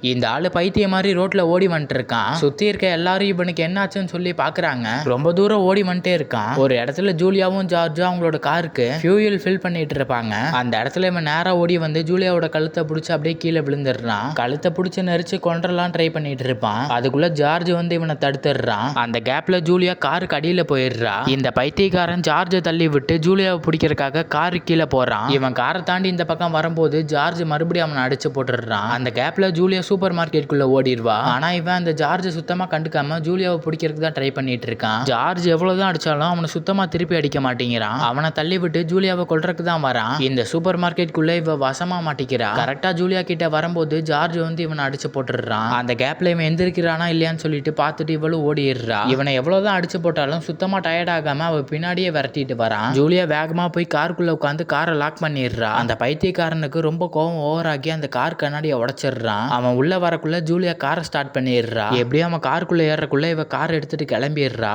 இந்த ஆளு பைத்திய மாதிரி ரோட்ல ஓடி வந்துட்டு இருக்கான் சுத்தி இருக்க எல்லாரும் இவனுக்கு என்னாச்சுன்னு சொல்லி பாக்குறாங்க. ரொம்ப தூரம் ஓடி வந்துட்டே இருக்கான். ஒரு இடத்துல ஜூலியாவும் ஜார்ஜும் அவங்களோட காருக்கு ஃபியூயல் ஃபில் பண்ணிட்டு இருப்பாங்க அந்த இடத்துல இவன் நேரா ஓடி வந்து ஜூலியாவோட கழுத்தை பிடிச்சி அப்படியே கீழே விழுந்துடுறான். கழுத்தை பிடிச்சி நெரிச்சு கொண்டலாம் ட்ரை பண்ணிட்டு இருப்பான் அதுக்குள்ள ஜார்ஜ் வந்து இவனை தடுத்துடுறான். அந்த கேப்ல ஜூலியா காருக்கு அடியில போயிடுறா. இந்த பைத்தியக்காரன் ஜார்ஜை தள்ளி விட்டு ஜூலியாவை பிடிக்கிறதுக்காக காரு கீழே போறான். இவன் காரை தாண்டி இந்த பக்கம் வரும்போது ஜார்ஜ் மறுபடியும் அவனை அடிச்சு போட்டுடுறான். அந்த கேப்ல ஜூலியா சூப்பர் மார்க்கெட்டுக்குள்ள ஓடிடுவா. ஆனா இவன் அந்த ஜார்ஜ் சுத்தமா கண்டுக்காம ஜூலியாவை பிடிக்கிறதுக்கு தான் ட்ரை பண்ணிட்டு இருக்கான். ஜார்ஜ் எவ்வளவுதான் அடிச்சாலும் அவனை சுத்தமா திருப்பி அடிக்க மாட்டேங்கிறான். அவனை தள்ளி விட்டு ஜூலியாவை கொள்றதுக்கு தான் வரான். இந்த சூப்பர் மார்க்கெட்டுக்குள்ள இவ வசமா மாட்டிக்கிறா. கரெக்டா ஜூலியா கிட்ட வரும்போது ஜார்ஜ் வந்து இவனை அடிச்சு போட்டுடுறான். அந்த கேப்ல இவன் எந்திருக்கிறானா இல்லையான்னு சொல்லிட்டு பார்த்துட்டு இவளும் ஓடிடுறா. இவனை எவ்வளவுதான் அடிச்சு போட்டாலும் சுத்தமா டயர்ட் ஆகாம அவ பின்னாடியே விரட்டிட்டு வரான். ஜூலியா வேகமா போய் காருக்குள்ள உட்காந்து காரை லாக் பண்ணிடுறா. அந்த பைத்தியக்காரனுக்கு ரொம்ப கோவம் ஓவர் ஆகி அந்த கார் கண்ணாடியை உடைச்சிடுறான். அவன் உள்ளே வரக்குள்ளே ஜூலியா காரை ஸ்டார்ட் பண்ணிடுறா. எப்படியும் அவன் காருக்குள்ளே ஏறக்குள்ள இவ கார் எடுத்துகிட்டு கிளம்பிடுறா.